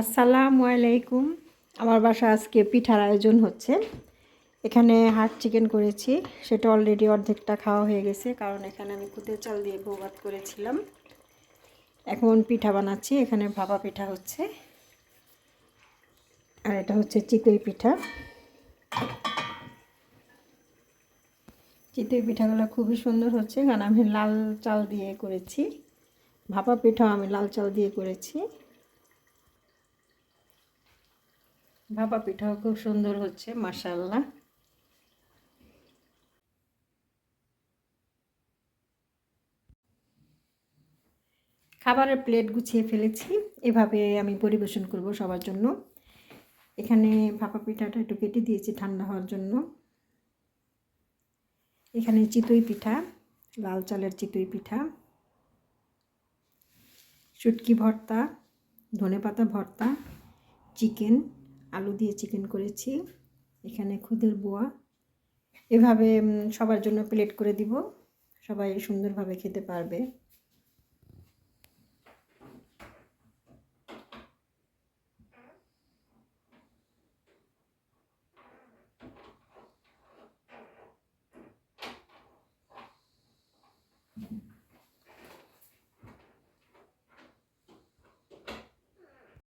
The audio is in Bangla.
আসসালামু আলাইকুম। আমার বাসা আজকে পিঠার আয়োজন হচ্ছে। এখানে হাট চিকেন করেছি। সেটা অলরেডি অর্ধেকটা খাওয়া হয়ে গেছে, কারণ এখানে আমি কুতের চাল দিয়ে বৌভাত করেছিলাম। এখন পিঠা বানাচ্ছি। এখানে ভাপা পিঠা হচ্ছে। আর এটা হচ্ছে চিতই পিঠা। চিতই পিঠাগুলো খুবই সুন্দর হচ্ছে, কারণ আমি লাল চাল দিয়ে করেছি। ভাপা পিঠাও আমি লাল চাল দিয়ে করেছি। ভাপা পিঠাও খুব সুন্দর হচ্ছে মাসাল্লাহ খাবারের প্লেট গুছিয়ে ফেলেছি, এভাবে আমি পরিবেশন করব সবার জন্য। এখানে ভাপা পিঠাটা একটু কেটে দিয়েছি ঠান্ডা হওয়ার জন্য। এখানে চিতই পিঠা, লাল চালের চিতই পিঠা, শুটকি ভর্তা ধনে পাতা ভর্তা, চিকেন আলু দিয়ে চিকেন করেছি। এখানে খুদের বোয়া। এভাবে সবার জন্য প্লেট করে দিব। সবাই সুন্দরভাবে খেতে পারবে।